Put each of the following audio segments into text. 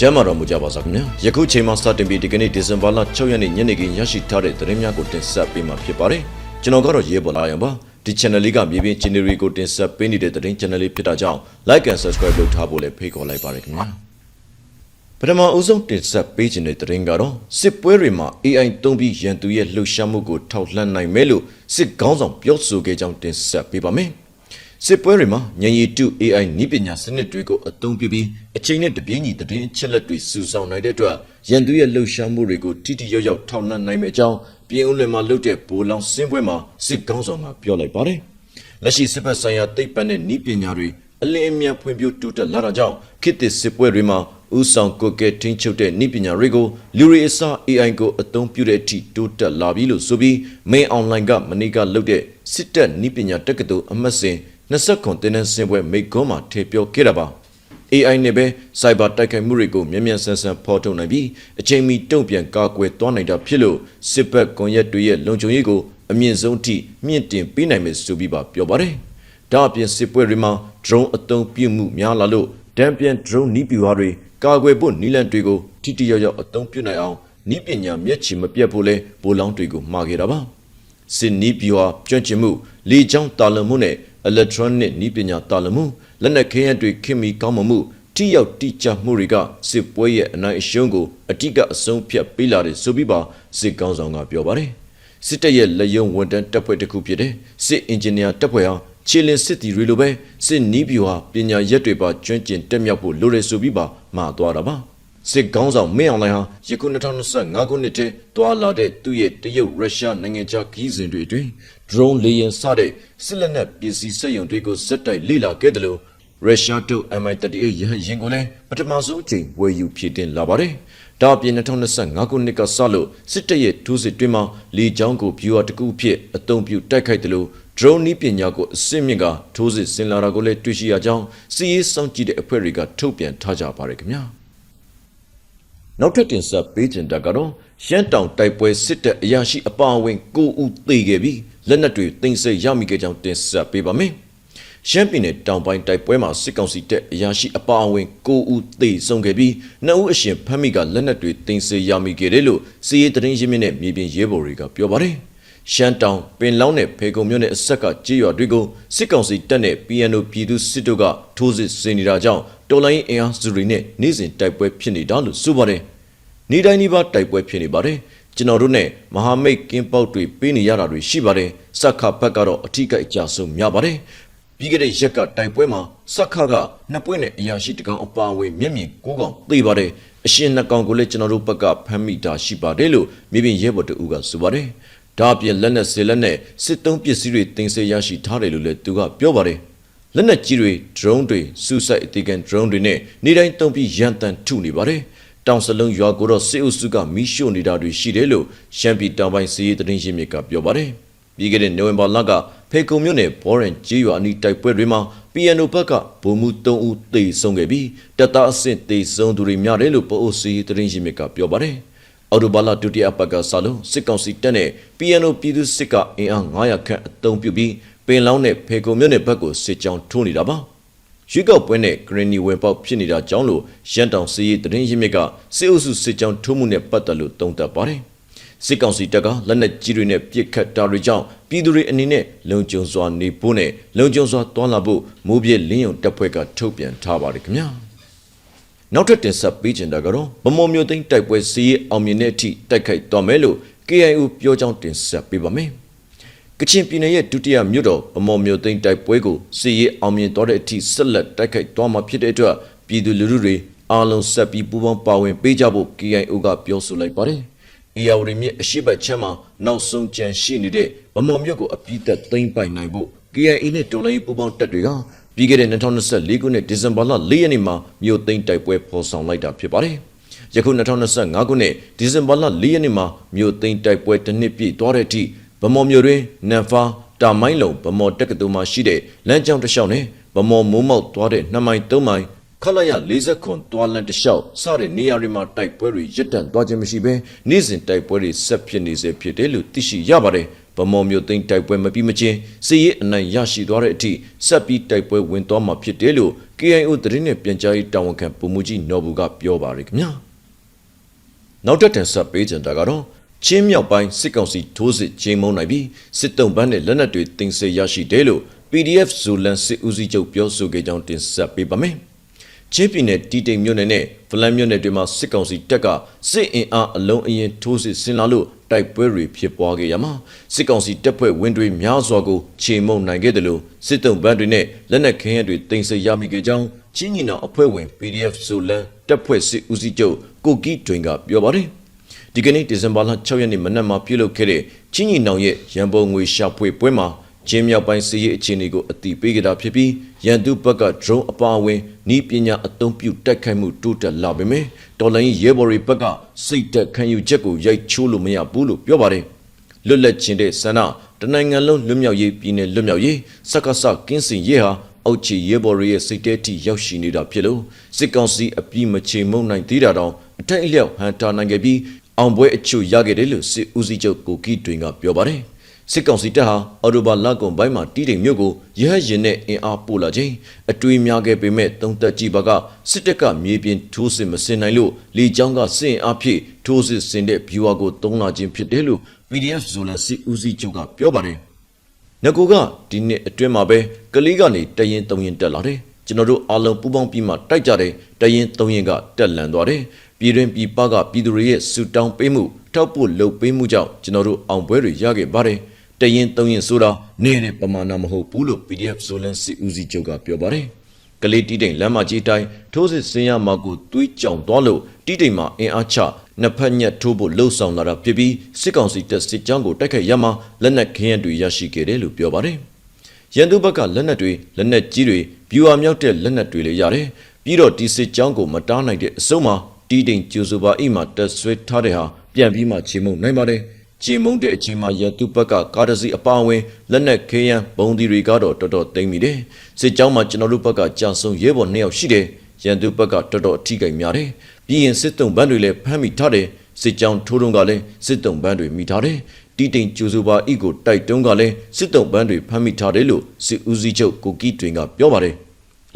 ကျမ်းမာတော်မူကြပါစားခင်ဗျာယခုချိန်မှာစတင်ပြီးဒီကနေ့ဒီဇင်ဘာလ6ရက်နေ့ညနေခင်းရရှိထားတဲ့သတင်းများကိုတင်ဆက်ပေးမှာဖြစ်ပါတယ်ကျွန်တော်ကတော့ရေပေါ်လာရပါဒီ channel လေးကမြေပြင် generation ကိုတင်ဆက်ပေးနေတဲ့သတင်း channel လေးဖြစ်တာကြောင့် like and subscribe လုပ်ထားဖို့လည်းဖိတ်ခေါ်လိုက်ပါတယ်ခင်ဗျာပထမအဦးဆုံးတင်ဆက်ပေးခြင်းတဲ့သတင်းကတော့စစ်ပွဲတွေမှာ AI တုံးပြီးရန်သူရဲ့လှုပ်ရှားမှုကိုထောက်လှမ်းနိုင်မယ်လို့စစ်ကောင်းဆောင်ပြောဆိုခဲ့ကြောင်းတင်ဆက်ပေးပါမယ် စစ်ပွဲတွေမှာညံရီတု AI နည်းပညာစနစ်တွေကိုအသုံးပြုပြီးအချိန်နဲ့တပြေးညီသတင်းအချက်လက်တွေစုဆောင်းနိုင်တဲ့အတွက်ရန်သူရဲ့လှုပ်ရှားမှုတွေကိုတိတိယောက်ယောက်ထောက်လှမ်းနိုင်မယ့်အကြောင်းပြည်ဦးလွင်မှာလုပ်တဲ့ဘိုးလောင်စင်းပွဲမှာစစ်ကောင်းဆောင်ကပြောလိုက်ပါတယ်။လက်ရှိစစ်ဘက်ဆိုင်ရာသိပ္ပံနဲ့နည်းပညာတွေအလင်းအမြန်ဖွံ့ဖြိုးတိုးတက်လာတာကြောင့်ခေတ်သစ်စစ်ပွဲတွေမှာဥဆောင်ကိုယ်ကဲထိန်းချုပ်တဲ့နည်းပညာတွေကိုလူတွေအစား AI ကိုအသုံးပြုတဲ့အထိတိုးတက်လာပြီလို့ဆိုပြီး main online ကမနေ့ကလုပ်တဲ့စစ်တပ်နည်းပညာတက္ကသိုလ်အမှတ်စဉ် 20ခွန်တင်းနှင်းစင်ပွဲမိတ်ကွန်းမှာထည့်ပြောခဲ့တာပါ AI နဲ့ပဲ cyber တိုက်ခိုက်မှုတွေကိုမြန်မြန်ဆန်ဆန်ဖော်ထုတ်နိုင်ပြီးအချိန်မီတုံ့ပြန်ကာကွယ်သွားနိုင်တာဖြစ်လို့စစ်ဘက်ကွန်ရက်တွေရဲ့လုံခြုံရေးကိုအမြင့်ဆုံးအထိမြင့်တင်ပေးနိုင်မယ်ဆိုပြီးပါပြောပါတယ်။ဒါအပြင်စစ်ပွဲတွေမှာ drone အသုံးပြုမှုများလာလို့တံပြန် drone နီးပြူဟာတွေကာကွယ်ဖို့နီလန်တွေကိုထိတိယောက်ယောက်အသုံးပြုနိုင်အောင်နီးပညာမျက်ခြေမပြတ်ဖို့လဲဘိုးလောင်းတွေကိုမှာခဲ့တာပါ။စစ်နီးပြူဟာကျွမ်းကျင်မှုလေကြောင်းတာလွန်မှုနဲ့ electronic နီးပညာတာလွန်မှုလက်နက်ခဲယမ်းတွေခင်မီကောင်းမမှုထိရောက်တိကျမှုတွေကစစ်ပွဲရဲ့အနိုင်အရှုံးကိုအတိကအဆုံးဖြတ်ပေးလာတယ်ဆိုပြီးပါစစ်ကောင်းဆောင်ကပြောပါတယ်စစ်တပ်ရဲ့လက်ယုံဝန်တန်းတပ်ဖွဲ့တစ်ခုဖြစ်တဲ့စစ်အင်ဂျင်နီယာတပ်ဖွဲ့ဟာခြေလင်စစ်တီတွေလိုပဲစစ်နီးပြူဟာပညာရက်တွေပါကျွမ်းကျင်တက်မြောက်ဖို့လိုတယ်ဆိုပြီးပါမှာသွားတာပါ စစ်ကောင်းဆောင်မင်းအောင်လှိုင်ဟာယခု2025ခုနှစ်တည်းတွာလာတဲ့သူ့ရဲ့တရုတ်ရုရှားနိုင်ငံခြားခီးစဉ်တွေအတွင်း drone လေယာဉ်စတဲ့စစ်လက်နက်ပစ္စည်းစက်ရုံတွေကိုစက်တိုက်လေ့လာခဲ့တယ်လို့ရုရှားတို့ MI38 ရဟတ်ယာဉ်ကိုလည်းပထမဆုံးအကြိမ်ဝယ်ယူဖြစ်တင်လာပါတယ်။ဒါအပြင်2025ခုနှစ်ကစလို့စစ်တပ်ရဲ့ထိုးစစ်တွင်မှာလေကြောင်းကိုဗျူဟာတစ်ခုဖြစ်အသုံးပြုတိုက်ခိုက်တယ်လို့ drone နည်းပညာကိုအစစ်မြင့်ကထိုးစစ်ဆင်လာတာကိုလည်းတွေ့ရှိရကြောင်းစီးရေးစောင့်ကြည့်တဲ့အဖွဲ့တွေကထုတ်ပြန်ထားကြပါတယ်ခင်ဗျာ။ နောက်ထပ်တင်ဆက်ပေးခြင်းတကတော့ရှမ်းတောင်တိုက်ပွဲစစ်တပ်အရာရှိအပါအဝင်9ဦးသေခဲ့ပြီးလက်နက်တွေတင်ဆက်ရမိခဲ့ကြောင်းတင်ဆက်ပေးပါမယ်။ရှမ်းပြည်နယ်တောင်ပိုင်းတိုက်ပွဲမှာစစ်ကောင်စီတပ်အရာရှိအပါအဝင်9ဦးသေဆုံးခဲ့ပြီး2ဦးအရှင်ဖမ်းမိကလက်နက်တွေတင်ဆက်ရမိခဲ့တယ်လို့စီးရေးသတင်းရင်းမြစ်နဲ့မြေပြင်ရဲဘော်တွေကပြောပါတယ်။ ရှမ်းတောင်ပင်လောင်းနဲ့ဖေကုံမြို့နယ်အဆက်ကကြေးရွာတွေကိုစစ်ကောင်စီတပ်နဲ့ PNO ပြည်သူစစ်တို့ကထိုးစစ်ဆင်နေတာကြောင့်တော်လိုင်းအင်အားစုတွေနဲ့နေ့စဉ်တိုက်ပွဲဖြစ်နေတာလို့ဆိုပါတယ်။နေ့တိုင်းနေ့ပါတိုက်ပွဲဖြစ်နေပါတယ်။ကျွန်တော်တို့နဲ့မဟာမိတ်ကင်းပေါက်တွေပေးနေရတာတွေရှိပါတယ်။စက္ခဘက်ကတော့အထီးကအကြဆုံးများပါတယ်။ပြီးခဲ့တဲ့ရက်ကတိုက်ပွဲမှာစက္ခကနှစ်ပွင့်နဲ့အရာရှိတကောင်အပါအဝင်မျက်မြင်ကိုးကောင်သေပါတယ်။အရှင်နှစ်ကောင်ကိုလည်းကျွန်တော်တို့ဘက်ကဖမ်းမိတာရှိပါတယ်လို့မြေပြင်ရဲဘော်တဦးကဆိုပါတယ်။ ဒါအပြင်လက်နက်ဆေလက်နဲ့စစ်တုံးပစ္စည်းတွေတင်ဆက်ရရှိထားတယ်လို့လည်းသူကပြောပါတယ်။လက်နက်ကြီးတွေ drone တွေစူဆိုက်အတီကန် drone တွေနဲ့နေတိုင်းတုံးပြီးရန်တန်ထုနေပါတယ်။တောင်စလုံးရွာကိုတော့စစ်အုပ်စုကမီးရှို့နေတာတွေရှိတယ်လို့ရှမ်းပြည်တောင်ပိုင်းစီးရေးသတင်းရင်းမြစ်ကပြောပါတယ်။ပြီးခဲ့တဲ့နိုဝင်ဘာလကဖေကုံမြို့နယ်ဘော်ရန်ကြီးရွာအနီးတိုက်ပွဲတွေမှာ PNO ဘက်ကဗိုလ်မှူး3ဦးသေဆုံးခဲ့ပြီးတပ်သားအဆင့်သေဆုံးသူတွေများတယ်လို့ပအိုစီးရေးသတင်းရင်းမြစ်ကပြောပါတယ်။ အော်တိုဘာလဒုတိယပတ်ကစလို့စစ်ကောင်စီတပ်နဲ့ PNO ပြည်သူစစ်ကအင်အား900ခန့်အုံပြုပြီးပင်လောင်းနဲ့ဖေကုံမြို့နယ်ဘက်ကိုစစ်ကြောင်းထိုးနေတာပါ။ရွေးကောက်ပွဲနဲ့ဂရနီဝင်ပေါက်ဖြစ်နေတာကြောင့်လို့ရန်တောင်စီးရီသတင်းရင်းမြစ်ကစစ်အုပ်စုစစ်ကြောင်းထိုးမှုနဲ့ပတ်သက်လို့တုံ့တက်ပါတယ်။စစ်ကောင်စီတပ်ကလက်နက်ကြီးတွေနဲ့ပစ်ခတ်တာတွေကြောင့်ပြည်သူတွေအနေနဲ့လုံခြုံစွာနေဖို့နဲ့လုံခြုံစွာတွာလာဖို့မိုးပြည့်လင်းယုံတပ်ဖွဲ့ကထုတ်ပြန်ထားပါတယ်ခင်ဗျာ။ နောက်ထပ်တင်ဆက်ပေးချင်တာကတော့မမော်မျိုးသိန်းတိုက်ပွဲစီးရီအောင်မြင်တဲ့အထိတိုက်ခိုက်သွားမယ်လို့ KIO ပြောကြောင်းတင်ဆက်ပေးပါမယ်။ကချင်ပြည်နယ်ရဲ့ဒုတိယမြို့တော်အမော်မြို့သိမ်းတိုက်ပွဲကိုစီရေးအောင်မြင်တော်တဲ့အထိဆက်လက်တိုက်ခိုက်သွားမှာဖြစ်တဲ့အတွက်ပြည်သူလူထုတွေအားလုံးဆက်ပြီးပူးပေါင်းပါဝင်ပေးကြဖို့ KIO ကပြောဆိုလိုက်ပါတယ်။ AR မြစ်အရှိတ်ချမ်းမှာနောက်ဆုံးကြံရှိနေတဲ့ဗမော်မြို့ကိုအပြည့်သက်သိမ်းပိုင်နိုင်ဖို့ KIA နဲ့တော်လိုင်းပူးပေါင်းတပ်တွေက ပြီးခဲ့တဲ့2024ခုနှစ်ဒီဇင်ဘာလ4ရက်နေ့မှာမြို့သိမ်းတိုက်ပွဲဖော်ဆောင်လိုက်တာဖြစ်ပါတယ်။ယခု2025ခုနှစ်ဒီဇင်ဘာလ4ရက်နေ့မှာမြို့သိမ်းတိုက်ပွဲတစ်နှစ်ပြည့်သွားတဲ့အထိဗမော်မြို့တွင်နန်ဖာတာမိုင်းလုံဗမော်တက္ကသိုလ်မှာရှိတဲ့လမ်းကြောင်းတစ်လျှောက်နဲ့ဗမော်မိုးမောက်သွားတဲ့2မိုင်3မိုင်ခလာရ40ခွန်တွာလန်တစ်လျှောက်စတဲ့နေရာတွေမှာတိုက်ပွဲတွေရပ်တန့်သွားခြင်းမရှိဘဲနေ့စဉ်တိုက်ပွဲတွေဆက်ဖြစ်နေစေဖြစ်တယ်လို့သိရှိရပါတယ် ဗမော်မျိုးသိန်းတိုက်ပွဲမပြီးမချင်းစစ်ရေးအနိုင်ရရှိသွားတဲ့အထိဆက်ပြီးတိုက်ပွဲဝင်သွားမှာဖြစ်တယ်လို့ KIO သတင်းနဲ့ပြန်ကြားရေးတာဝန်ခံပုံမှုကြီးနော်ဘူးကပြောပါရခင်ဗျာနောက်ထပ်တင်ဆက်ပေးကြတာကတော့ချင်းမြောက်ပိုင်းစစ်ကောင်စီထိုးစစ်ချင်းမုံနိုင်ပြီးစစ်တုံးပန်းနဲ့လက်နက်တွေတင်ဆက်ရရှိတယ်လို့ PDF ဇိုလန်စစ်ဦးစီးချုပ်ပြောဆိုခဲ့ကြောင်းတင်ဆက်ပေးပါမယ်။ ချင်းပြည်နယ်တီတိမ်မြို့နယ်နဲ့ဖလန်မြို့နယ်တွေမှာစစ်ကောင်စီတပ်ကစစ်အင်အားအလုံးအရင်ထိုးစစ်ဆင်လာလို့တိုက်ပွဲတွေဖြစ်ပွားခဲ့ရမှာစစ်ကောင်စီတပ်ဖွဲ့ဝင်တွေများစွာကိုချိန်မုံနိုင်ခဲ့တယ်လို့စစ်တုံးပန်းတွေနဲ့လက်နက်ခဲယမ်းတွေတင်ဆက်ရမိခဲ့ကြောင်းချင်းညီနောင်အဖွဲ့ဝင် PDF ဇိုလန်တပ်ဖွဲ့စစ်ဦးစီးချုပ်ကိုကီတွင်ကပြောပါတယ်။ဒီကနေ့ဒီဇင်ဘာလ6ရက်နေ့မနက်မှာပြုလုပ်ခဲ့တဲ့ချင်းညီနောင်ရဲ့ရန်ပုံငွေရှာဖွေပွဲမှာ ချင်းမြောက်ပိုင်းစီးရေးအခြေအနေကိုအတိပေးကြတာဖြစ်ပြီးရန်သူဘက်က drone အပါအဝင်ဤပညာအသုံးပြုတိုက်ခိုက်မှုတိုးတက်လာပေမဲ့တော်လိုင်းရဲဘော်တွေဘက်ကစိတ်သက်ခံယူချက်ကိုရိုက်ချိုးလို့မရဘူးလို့ပြောပါတယ်လွတ်လပ်ခြင်းတဲ့ဆန္ဒတနိုင်ငံလုံးလွတ်မြောက်ရေးပြည်နယ်လွတ်မြောက်ရေးစက္ကစကင်းစင်ရေးဟာအောက်ခြေရဲဘော်တွေရဲ့စိတ်တဲထိရောက်ရှိနေတာဖြစ်လို့စစ်ကောင်စီအပြစ်မချေမုံနိုင်သေးတာတောင်အထက်အလျောက်ဟန်တာနိုင်ခဲ့ပြီးအောင်ပွဲအချို့ရခဲ့တယ်လို့စစ်ဦးစီးချုပ်ကိုကီတွင်ကပြောပါတယ် စစ်ကောင်စီတပ်ဟာအော်တိုဘာလကွန်ပိုင်းမှာတီးတိမ်မြို့ကိုရဟရင်နဲ့အင်အားပို့လာခြင်းအတွေးများခဲ့ပေမဲ့တုံးသက်ကြည့်ပါကစစ်တပ်ကမြေပြင်ထိုးစစ်မစင်နိုင်လို့လေကြောင်းကစစ်အင်အားဖြည့်ထိုးစစ်စင်တဲ့ဘီဝါကိုတုံးလာခြင်းဖြစ်တယ်လို့ PDF ဇိုလန်စစ်ဦးစီးချုပ်ကပြောပါတယ်ငကူကဒီနှစ်အတွင်းမှာပဲကလေးကနေတရင်တုံရင်တက်လာတယ်ကျွန်တော်တို့အားလုံးပူးပေါင်းပြီးမှတိုက်ကြတယ်တရင်တုံရင်ကတက်လန်သွားတယ်ပြည်တွင်ပြည်ပကပြည်သူတွေရဲ့စူတောင်းပေးမှုထောက်ပို့လှုပ်ပေးမှုကြောင့်ကျွန်တော်တို့အောင်ပွဲတွေရခဲ့ပါတယ် တရင်တုံရင်ဆိုတာနေတဲ့ပမာဏမဟုတ်ဘူးလို့ PDF ဇိုလန်စစ်ဦးစီးချုပ်ကပြောပါတယ်ကလေးတီးတိမ်လမ်းမကြီးတိုင်းထိုးစစ်ဆင်ရမှာကိုတွေးကြောင်သွားလို့တီးတိမ်မှာအင်အားချနှစ်ဖက်ညက်ထိုးဖို့လှုံ့ဆော်လာတာဖြစ်ပြီးစစ်ကောင်စီတပ်စစ်ကြောင်းကိုတိုက်ခိုက်ရမှာလက်နက်ခင်းရတွေရရှိခဲ့တယ်လို့ပြောပါတယ်ရန်သူဘက်ကလက်နက်တွေလက်နက်ကြီးတွေဗျူဟာမြောက်တဲ့လက်နက်တွေလည်းရတယ်ပြီးတော့ဒီစစ်ကြောင်းကိုမတားနိုင်တဲ့အစုံမှာတီးတိမ်ကျူဆိုပါအိမ်မှာတက်ဆွဲထားတဲ့ဟာပြန်ပြီးမှချေမှုန်နိုင်ပါတယ် ချေမှုန်တဲ့အချိန်မှာရတုဘက်ကကားတစ်စီးအပါအဝင်လက်နက်ခဲယမ်းဘုံဒီတွေကတော့တော်တော်သိမ့်မိတယ်စစ်ကြောင်းမှာကျွန်တော်တို့ဘက်ကကြာဆုံးရဲဘော်နှစ်ယောက်ရှိတယ်ရန်သူဘက်ကတော်တော်အထိကိများတယ်ပြီးရင်စစ်တုံးဘန်းတွေလည်းဖမ်းမိထားတယ်စစ်ကြောင်းထိုးတုံးကလည်းစစ်တုံးဘန်းတွေမိထားတယ်တီတိန်ကျူစုပါဤကိုတိုက်တုံးကလည်းစစ်တုံးဘန်းတွေဖမ်းမိထားတယ်လို့စစ်ဦးစီးချုပ်ကိုကီတွင်ကပြောပါတယ်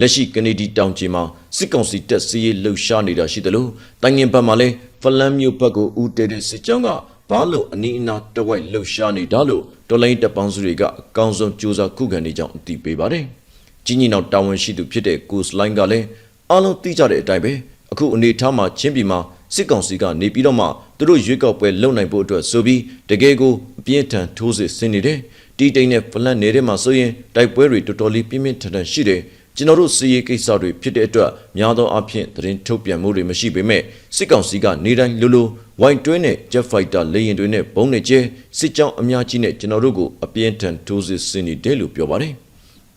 လက်ရှိကနေဒီတောင်ကျင်းမှာစစ်ကောင်စီတပ်စီးရေးလှုပ်ရှားနေတာရှိတယ်လို့တိုင်ငင်ဘက်မှာလည်းဖလန်မျိုးဘက်ကိုဦးတဲတဲ့စစ်ကြောင်းက ဘာလို့အနီးအနားတဝိုက်လှုပ်ရှားနေတာလို့တော်လိုင်းတပ်ပေါင်းစုတွေကအကောင်းဆုံးစူးစမ်းခုခံနေကြောင်းအသိပေးပါတယ်။ကြီးကြီးနောက်တာဝန်ရှိသူဖြစ်တဲ့ကိုစလိုင်းကလည်းအားလုံးသိကြတဲ့အတိုင်းပဲအခုအနေထားမှာချင်းပြည်မှာစစ်ကောင်စီကနေပြီးတော့မှသူတို့ရွေးကောက်ပွဲလုပ်နိုင်ဖို့အတွက်ဆိုပြီးတကယ်ကိုအပြင်းထန်ထိုးစစ်ဆင်နေတယ်။တီတိန်နဲ့ဖလန်နေတဲ့မှာဆိုရင်တိုက်ပွဲတွေတော်တော်လေးပြင်းပြင်းထန်ထန်ရှိတယ်။ ကျွန်တော်တို့စီရေးကိစ္စတွေဖြစ်တဲ့အတွက်များသောအားဖြင့်သတင်းထုတ်ပြန်မှုတွေမရှိပေမဲ့စစ်ကောင်စီကနေတိုင်းလိုလိုဝိုင်တွင်းနဲ့ Jet Fighter လေယာဉ်တွေနဲ့ဘုံနဲ့ကျဲစစ်ကြောင်းအများကြီးနဲ့ကျွန်တော်တို့ကိုအပြင်းထန်ထိုးစစ်ဆင်နေတယ်လို့ပြောပါတယ်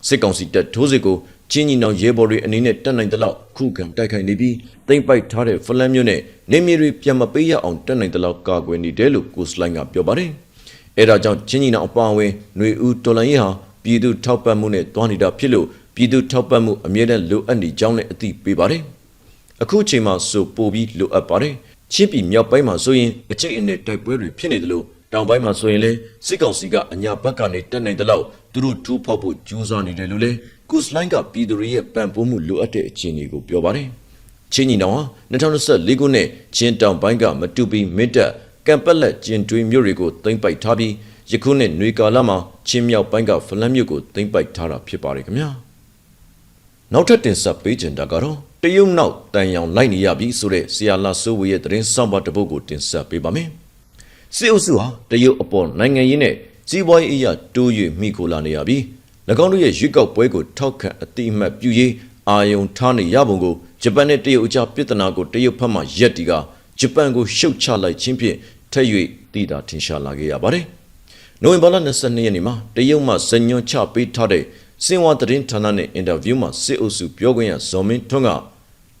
စစ်ကောင်စီတပ်ထိုးစစ်ကိုချင်းညီနောင်ရဲဘော်တွေအနေနဲ့တက်နိုင်တဲ့လောက်ခုခံတိုက်ခိုက်နေပြီးတိမ့်ပိုက်ထားတဲ့ဖလန်မျိုးနဲ့နေမီတွေပြန်မပေးရအောင်တက်နိုင်တဲ့လောက်ကာကွယ်နေတယ်လို့ကိုစလိုင်းကပြောပါတယ်အဲဒါကြောင့်ချင်းညီနောင်အပါအဝင်ຫນွေဦးတော်လန်ရေးဟာပြည်သူထောက်ပံ့မှုနဲ့တွားနေတာဖြစ်လို့ ပြည်သူထောက်ပံ့မှုအမြဲတမ်းလိုအပ်နေကြောင်းလည်းအသိပေးပါတယ်။အခုချိန်မှာဆိုပိုပြီးလိုအပ်ပါတယ်။ချင်းပြည်မြောက်ပိုင်းမှာဆိုရင်အကျိတ်အနဲ့တိုက်ပွဲတွေဖြစ်နေတယ်လို့တောင်ပိုင်းမှာဆိုရင်လည်းစစ်ကောင်စီကအညာဘက်ကနေတက်နိုင်တဲ့လောက်သူတို့ထူးဖောက်ဖို့ကြိုးစားနေတယ်လို့လည်းကုစလိုင်းကပြည်သူတွေရဲ့ပံ့ပိုးမှုလိုအပ်တဲ့အခြေအနေကိုပြောပါတယ်။ချင်းညီနောင်ဟာ2024ခုနှစ်ချင်းတောင်ပိုင်းကမတူပီမစ်တက်ကံပက်လက်ကျင်တွင်မြို့တွေကိုသိမ်းပိုက်ထားပြီးယခုနှစ်နွေကာလမှာချင်းမြောက်ပိုင်းကဖလန်မြို့ကိုသိမ်းပိုက်ထားတာဖြစ်ပါတယ်ခင်ဗျာ။ နောက်ထပ်တင်ဆက်ပေးချင်တာကတော့တရုတ်နောက်တန်ရောင်လိုက်နေရပြီဆိုတဲ့ဆီယာလာဆိုးဝေရဲ့သတင်းဆောင်ပါတပုတ်ကိုတင်ဆက်ပေးပါမယ်။စစ်အုပ်စုဟာတရုတ်အပေါ်နိုင်ငံရေးနဲ့စီးပွားရေးအရာတိုး၍မိခိုလာနေရပြီး၎င်းတို့ရဲ့ရွေးကောက်ပွဲကိုထောက်ခံအတိအမှတ်ပြုရေးအာယုံထားနေရပုံကိုဂျပန်နဲ့တရုတ်အကြားပြည်ထနာကိုတရုတ်ဘက်မှရက်တီကဂျပန်ကိုရှုတ်ချလိုက်ခြင်းဖြင့်ထက်၍တည်တာထင်ရှားလာခဲ့ရပါတယ်။နိုဝင်ဘာလ22ရက်နေ့မှာတရုတ်မှစညွန်ချပေးထားတဲ့ စင်ဝါသတင်းဌာနနဲ့အင်တာဗျူးမှာစစ်အုပ်စုပြောခွင့်ရဇော်မင်းထွန်းက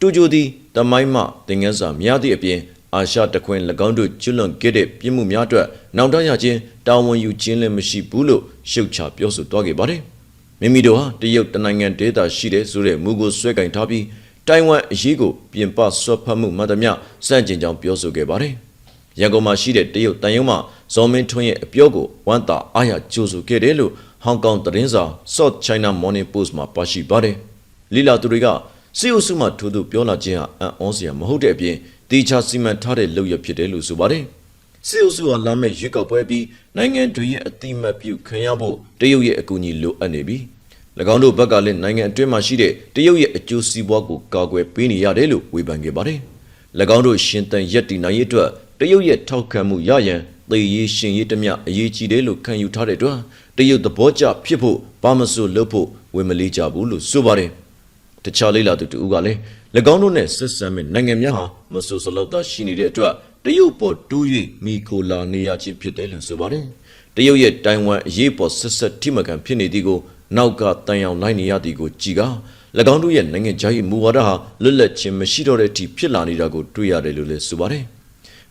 တူဂျိုသည်တမိုင်းမှသင်ငန်းစာများသည့်အပြင်အာရှတခွင်၎င်းတို့ကျွလွန်ခဲ့တဲ့ပြစ်မှုများအတွက်နောက်တရခြင်းတာဝန်ယူခြင်းလည်းမရှိဘူးလို့ရှုတ်ချပြောဆိုသွားခဲ့ပါတယ်။မိမိတို့ဟာတရုတ်တနိုင်ငံဒေသရှိတဲ့ဆိုတဲ့မူကိုဆွဲကင်ထားပြီးတိုင်ဝမ်အရေးကိုပြင်ပဆွတ်ဖတ်မှုမှတ်သမျှစန့်ကျင်ကြောင်းပြောဆိုခဲ့ပါတယ်။ရန်ကုန်မှာရှိတဲ့တရုတ်တန်ယုံမှဇော်မင်းထွန်းရဲ့အပြောကိုဝမ်းသာအားရကြိုဆိုခဲ့တယ်လို့ ဟောင်ကောင်သတင်းစာ South China Morning Post မှာပါရှိပါတယ်။လီလာသူတွေကစီအိုစုမှထိုးသူပြောလာခြင်းဟာအံ့ဩစရာမဟုတ်တဲ့အပြင်တေချာစီမံထားတဲ့လုပ်ရဖြစ်တယ်လို့ဆိုပါတယ်။စီအိုစုဟာလာမယ့်ရွေးကောက်ပွဲပြီးနိုင်ငံတွေရဲ့အတိမတ်ပြုခံရဖို့တရုတ်ရဲ့အကူအညီလိုအပ်နေပြီ။၎င်းတို့ဘက်ကလည်းနိုင်ငံအတွင်းမှာရှိတဲ့တရုတ်ရဲ့အကျိုးစီးပွားကိုကာကွယ်ပေးနေရတယ်လို့ဝေဖန်ခဲ့ပါတယ်။၎င်းတို့ရှင်တန်ရက်တီနိုင်ရေးအတွက်တရုတ်ရဲ့ထောက်ခံမှုရရန်သေရေးရှင်ရေးတမျှအရေးကြီးတယ်လို့ခံယူထားတဲ့အတွက် တရုတ်သဘောကျဖြစ်ဖို့ဘာမဆိုလုပ်ဖို့ဝင်မလေးကြဘူးလို့ဆိုပါတယ်။တခြားလေးလာသူတူကလည်း၎င်းတို့နဲ့ဆက်ဆံမဲ့နိုင်ငံများဟာမဆိုစလောက်သာရှိနေတဲ့အတွက်တရုတ်ပေါ်တိုး၍မိခိုလာနေရခြင်းဖြစ်တယ်လို့ဆိုပါတယ်။တရုတ်ရဲ့တိုင်ဝမ်အရေးပေါ်ဆက်ဆက်ထိမကန်ဖြစ်နေသည်ကိုနောက်ကတန်ရောင်လိုက်နေရသည်ကိုကြည်က၎င်းတို့ရဲ့နိုင်ငံခြားရေးမူဝါဒဟာလွတ်လပ်ခြင်းမရှိတော့တဲ့အထိဖြစ်လာနေတာကိုတွေ့ရတယ်လို့လည်းဆိုပါတယ်။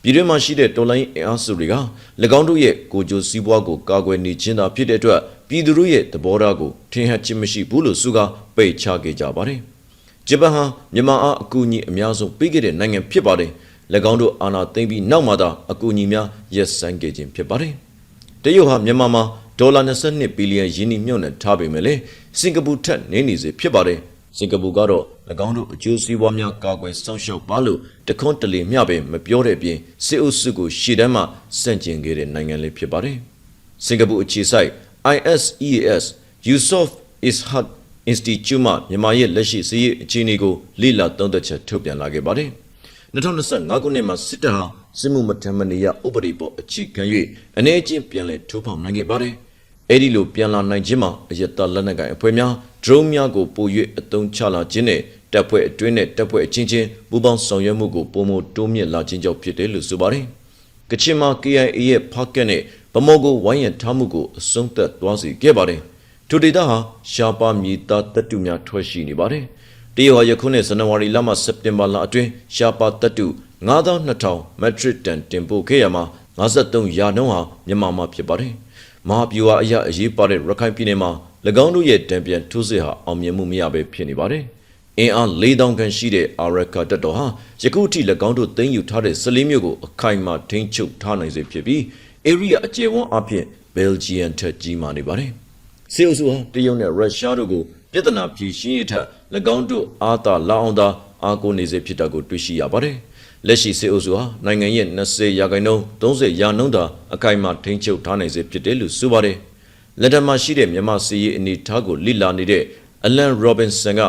ပြည်တွင်းမှာရှိတဲ့တော်လိုင်းအင်အားစုတွေက၎င်းတို့ရဲ့ကိုကြိုစည်းပွားကိုကာကွယ်နေခြင်းသာဖြစ်တဲ့အတွက်ပြည်သူတို့ရဲ့သဘောထားကိုထင်ဟပ်ခြင်းမရှိဘူးလို့ဆိုကပိတ်ချခဲ့ကြပါတယ်။ဂျပန်ဟာမြန်မာအားအကူအညီအများဆုံးပေးခဲ့တဲ့နိုင်ငံဖြစ်ပါတယ်။၎င်းတို့အာဏာသိမ်းပြီးနောက်မှသာအကူအညီများရပ်ဆိုင်းခဲ့ခြင်းဖြစ်ပါတယ်။တရုတ်ဟာမြန်မာမှာဒေါ်လာ22ဘီလီယံယင်းနှိမြုပ်နှံထားပေမဲ့လည်းစင်ကာပူထက်နည်းနေစေဖြစ်ပါတယ်။ စင်ကာပူကတော့၎င်းတို့အကျိုးစီးပွားများကာကွယ်စောင့်ရှောက်ပါလို့တခွန်းတလေမျှပဲမပြောတဲ့အပြင်စစ်အုပ်စုကိုရှေ့တန်းမှစန့်ကျင်ခဲ့တဲ့နိုင်ငံလေးဖြစ်ပါတယ်။စင်ကာပူအခြေစိုက် ISEAS Yusof Ishak Institute မှမြန်မာရဲ့လက်ရှိစည်းရေးအခြေအနေကိုလေ့လာသုံးသပ်ချက်ထုတ်ပြန်လာခဲ့ပါတယ်။2025ခုနှစ်မှာစစ်တပ်ဟာစစ်မှုမထမ်းမနေရဥပဒေပေါ်အခြေခံ၍အနေအချင်းပြန်လည်ထိုးဖောက်နိုင်ခဲ့ပါတယ်။အဲဒီလိုပြန်လာနိုင်ခြင်းမှာအယက်သားလက်နက်ကိုင်အဖွဲ့များ drone များကိုပို၍အသုံးချလာခြင်းနဲ့တပ်ဖွဲ့အတွင်းနဲ့တပ်ဖွဲ့အချင်းချင်းပူးပေါင်းဆောင်ရွက်မှုကိုပုံမတိုးမြင့်လာခြင်းကြောင့်ဖြစ်တယ်လို့ဆိုပါတယ်။ကချင်မှာ KIA ရဲ့ဖားကက်နဲ့ဗမော်ကိုဝိုင်းရန်ထားမှုကိုအဆုံးသတ်သွားစေခဲ့ပါတယ်။ထိုဒေတာဟာရှားပါမြေသားတပ်တုများထွက်ရှိနေပါတယ်။တရုတ်ဟာယခုနှစ်ဇန်နဝါရီလမှစက်တင်ဘာလအတွင်းရှားပါတပ်တု9200မက်ထရစ်တန်တင်ပို့ခဲ့ရမှာ53ရာနှုန်းဟာမြန်မာမှာဖြစ်ပါတယ်။မဟာဗျူဟာအရအရေးပါတဲ့ရခိုင်ပြည်နယ်မှာ၎ င်းတို့ရဲ့တံပြန်ထိုးစစ်ဟာအောင်မြင်မှုမရဘဲဖြစ်နေပါတယ်။အင်အား4000ခန့်ရှိတဲ့အာရကာတပ်တော်ဟာယခုထိ၎င်းတို့သိမ်းယူထားတဲ့14မြို့ကိုအခိုင်အမာထိန်းချုပ်ထားနိုင်စေဖြစ်ပြီး area အကျယ်ဝန်းအပြင်ဘယ်လ်ဂျီယန်ထက်ကြီးမာနေပါတယ်။စေအုပ်စုဟာတရုတ်နဲ့ရုရှားတို့ကိုပြဿနာဖြေရှင်းရထက်၎င်းတို့အားသာလောင်းအောင်သာအားကိုးနေစေဖြစ်တာကိုတွေ့ရှိရပါတယ်။လက်ရှိစေအုပ်စုဟာနိုင်ငံရဲ့20ရာခိုင်နှုန်း30ရာနှုန်းသာအခိုင်အမာထိန်းချုပ်ထားနိုင်စေဖြစ်တယ်လို့ဆိုပါတယ်။ လက်ထက်မှာရှိတဲ့မြန်မာစီးရေးအနေအထားကိုလိလာနေတဲ့အလန်ရောဘင်ဆန်က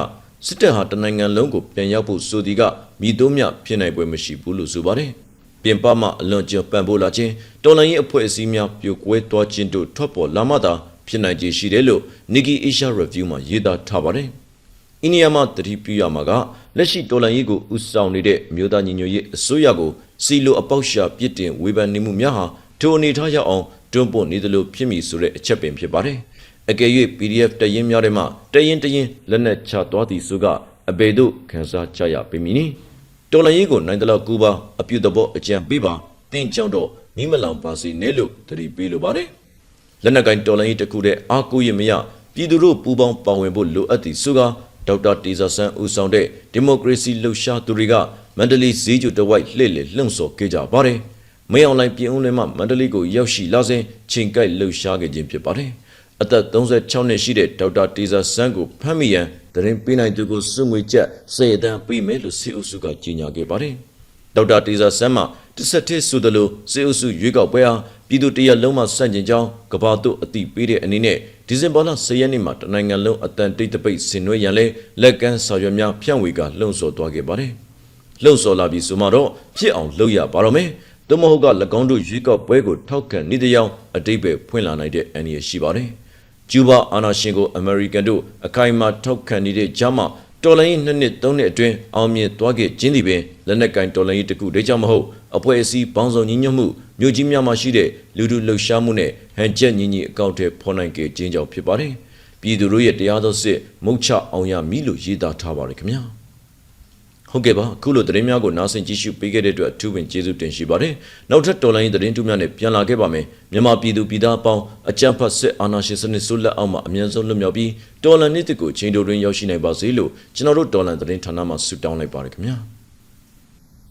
စစ်တပ်ဟာတနိုင်ငံလုံးကိုပြန်ရောက်ဖို့ဆိုဒီကမိသုံးမြဖြစ်နိုင်ပွဲမရှိဘူးလို့ဆိုပါတယ်။ပြင်ပမှအလွန်ကျပံ့ပိုးလာခြင်းတော်လှန်ရေးအဖွဲ့အစည်းများပြိုကွဲသွားခြင်းတို့ထွက်ပေါ်လာမှသာဖြစ်နိုင်ခြေရှိတယ်လို့ Nikkei Asia Review မှာရေးသားထားပါတယ်။အိန္ဒိယမှာတတိပြုရမှာကလက်ရှိတော်လှန်ရေးကိုဥဆောင်နေတဲ့အမျိုးသားညီညွတ်ရေးအစိုးရကိုစီလိုအပေါက်ရှာပြစ်တင်ဝေဖန်နေမှုများဟာထိုအနေထားရောက်အောင် တွန်းပို့နေသလိုဖြစ်မိဆိုတဲ့အချက်ပင်ဖြစ်ပါတယ်။အကယ်၍ PDF တရင်များထဲမှတရင်တရင်လက်နက်ချသွားသည်ဆိုကအဘေတို့ခန်းစားကြရပေမည်နီ။တော်လှန်ရေးကိုနိုင်တလောက်ကူပါအပြုသဘောအကြံပေးပါတင်ကြောင့်တော့မိမလောင်ပါစေနဲ့လို့တတိပေးလိုပါတယ်။လက်နက်ကင်တော်လိုင်းတစ်ခုတည်းအားကိုးရမရပြည်သူတို့ပူးပေါင်းပါဝင်ဖို့လိုအပ်သည်ဆိုကဒေါက်တာတေဇာဆန်းဦးဆောင်တဲ့ဒီမိုကရေစီလှုပ်ရှားသူတွေကမန္တလေးဈေးကျတဝိုက်လှည့်လည်လှုံ့ဆော်ခဲ့ကြပါတယ်။ မင်းအောင်လိုင်းပြည်ဦးလင်းမှမန္တလေးကိုရောက်ရှိလာစဉ်ချိန်ကိုက်လှုပ်ရှားခဲ့ခြင်းဖြစ်ပါတယ်။အသက်36နှစ်ရှိတဲ့ဒေါက်တာတေဇာဆန်းကိုဖမ်းမိရန်တရင်ပေးနိုင်သူကိုစုငွေချက်စေတံပေးမယ်လို့စီအုပ်စုကကြေညာခဲ့ပါတယ်။ဒေါက်တာတေဇာဆန်းမှတစ်ဆက်တည်းဆိုသလိုစေအုပ်စုရွေးကောက်ပွဲဟာပြည်သူတရက်လုံးမှစန့်ကျင်ကြောင်းကဘာတို့အတိပေးတဲ့အနေနဲ့ဒီဇင်ဘာလ10ရက်နေ့မှာတနိုင်ငံလုံးအတန်တိတ်တပိတ်ဆင်နွှဲရန်လဲလက်ကမ်းစာရွက်များဖြန့်ဝေကလှုံ့ဆော်သွားခဲ့ပါတယ်။လှုံ့ဆော်လာပြီးဆိုမှတော့ဖြစ်အောင်လုပ်ရပါတော့မယ်။ သို့မဟုတ်က၎င်းတို့ရွေးကောက်ပွဲကိုထောက်ခံနေတဲ့အကြောင်းအတိတ်ပဲဖွင့်လာနိုင်တဲ့အန္တရာယ်ရှိပါတယ်။ကျူးဘာအာနာရှင်ကိုအမေရိကန်တို့အခိုင်အမာထောက်ခံနေတဲ့ကြားမှာတော်လိုင်းနှစ်နှစ်သုံးနှစ်အတွင်းအောင်မြင်သွားခဲ့ခြင်းသည်ပင်လက်နက်ကင်တော်လိုင်းတစ်ခုတည်းကြောင့်မဟုတ်အဖွဲ့အစည်းပေါင်းစုံညီညွတ်မှုမြို့ကြီးများမှာရှိတဲ့လူထုလှုပ်ရှားမှုနဲ့ဟန်ချက်ညီညီအကောင့်တွေဖော်နိုင်ခဲ့ခြင်းကြောင့်ဖြစ်ပါတယ်။ပြည်သူတို့ရဲ့တရားသောစစ်မုတ်ချအောင်ရမည်လို့ရေးသားထားပါတယ်ခင်ဗျာ။ ဟုတ်ကဲ့ပါအခုလိုသတင်းများကိုနားဆင်ကြည့်ရှုပေးခဲ့တဲ့အတွက်အထူးပင်ကျေးဇူးတင်ရှိပါတယ်။နောက်ထပ်တော်လိုင်းသတင်းတူးများနဲ့ပြန်လာခဲ့ပါမယ်။မြန်မာပြည်သူပြည်သားအပေါင်းအကြံဖတ်စစ်အာဏာရှင်စနစ်ဆုလက်အောက်မှာအမြန်ဆုံးလွတ်မြောက်ပြီးတော်လန်နှစ်တကူချင်းတို့တွင်ရောက်ရှိနိုင်ပါစေလို့ကျွန်တော်တို့တော်လန်သတင်းဌာနမှဆုတောင်းလိုက်ပါတယ်ခင်ဗျာ။